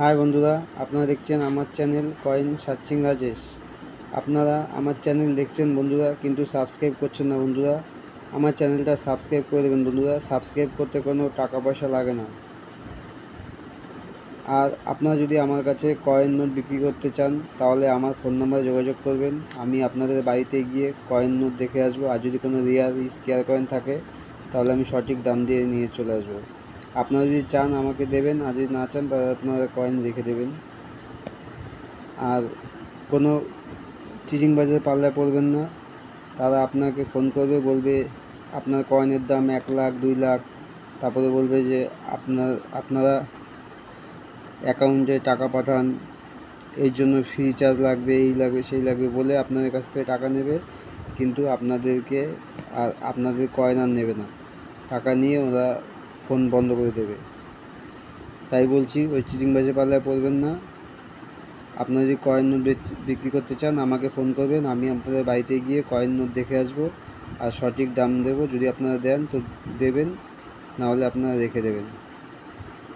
High বন্ধুরা, আপনারা দেখছেন আমার চ্যানেল কয়েন সার্চিং রাজেশ। আপনারা আমার চ্যানেল দেখছেন বন্ধুরা, কিন্তু সাবস্ক্রাইব করছেন না বন্ধুরা। আমার চ্যানেলটা সাবস্ক্রাইব করে দেবেন বন্ধুরা। সাবস্ক্রাইব করতে কোনো টাকা পয়সা লাগে না। আর আপনারা যদি আমার কাছে কয়েন নোট বিক্রি করতে চান, তাহলে আমার ফোন নাম্বারে যোগাযোগ করবেন। আমি আপনাদের বাড়িতে গিয়ে কয়েন নোট দেখে আসব। আর যদি কোনো রিয়ার স্কেয়ার কয়েন থাকে, তাহলে আমি সঠিক দাম দিয়ে নিয়ে চলে আসব। আপনারা যদি চান, আমাকে দেবেন, আর যদি না চান তাহলে আপনারা কয়েন রেখে দেবেন। আর কোনো চিটিং বাজারে পাল্লায় পড়বেন না। তারা আপনাকে ফোন করবে, বলবে আপনার কয়েনের দাম এক লাখ, দুই লাখ। তারপরে বলবে যে আপনার, আপনারা অ্যাকাউন্টে টাকা পাঠান এই জন্য ফ্রি চার্জ লাগবে, এই লাগবে, সেই লাগবে বলে আপনাদের কাছ থেকে টাকা নেবে। কিন্তু আপনাদেরকে আর আপনাদের কয়েন আর নেবে না। টাকা নিয়ে ওরা ফোন বন্ধ করে দেবে। তাই বলছি, ওই চিটিংবাজে পাল্লায় পড়বেন না। আপনারা যদি কয়েন নোট বিক্রি করতে চান, আমাকে ফোন করবেন, আমি আপনাদের বাড়িতে গিয়ে কয়েন নোট দেখে আসব। আর সঠিক দাম দেবো, যদি আপনারা দেন তো দেবেন না হলে আপনারা রেখে দেবেন।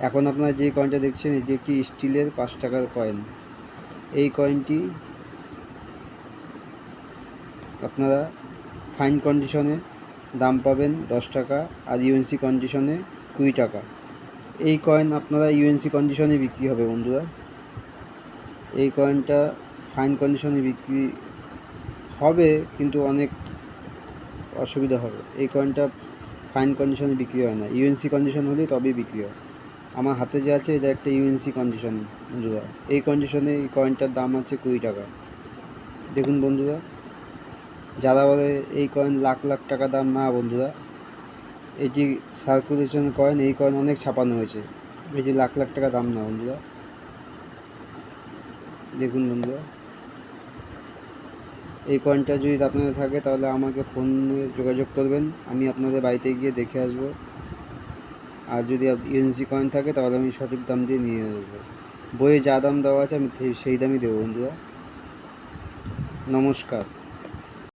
এখন আপনারা যে কয়েনটা দেখছেন, এটি একটি স্টিলের পাঁচ টাকার কয়েন। এই কয়েনটি আপনারা ফাইন কন্ডিশনে দাম পাবেন দশ টাকা, আর ইউএনসি কন্ডিশনে কুড়ি টাকা। এই কয়েন আপনারা ইউএনসি কন্ডিশনে বিক্রি হবে বন্ধুরা। এই কয়েনটা ফাইন কন্ডিশনে বিক্রি হবে, কিন্তু অনেক অসুবিধা হবে। এই কয়েনটা ফাইন কন্ডিশনে বিক্রি হয় না। ইউএনসি কন্ডিশন হলে তবেই বিক্রি হয়। আমার হাতে যে আছে, এটা একটা ইউএনসি কন্ডিশন বন্ধুরা। এই কন্ডিশনে এই কয়েনটার দাম আছে কুড়ি টাকা। দেখুন বন্ধুরা, যারা বলে এই কয়েন লাখ লাখ টাকা দাম, না বন্ধুরা এটি সার্কুলেশন কয়েন, এই কয়েন অনেক ছাপানো হয়েছে। এটি লাখ লাখ টাকা দাম না, বন্ধুরা। দেখুন, বন্ধুরা। এই কয়েনটা যদি আপনাদের থাকে, তাহলে আমাকে ফোনে যোগাযোগ করবেন। আমি আপনাদের বাড়িতে গিয়ে দেখে আসব। আর যদি ইউএনসি কয়েন থাকে, তাহলে আমি সঠিক দাম দিয়ে নিয়ে আসব। বইয়ে যা দাম দেওয়া আছে, আমি সেই দামই দেবো, বন্ধুরা। নমস্কার।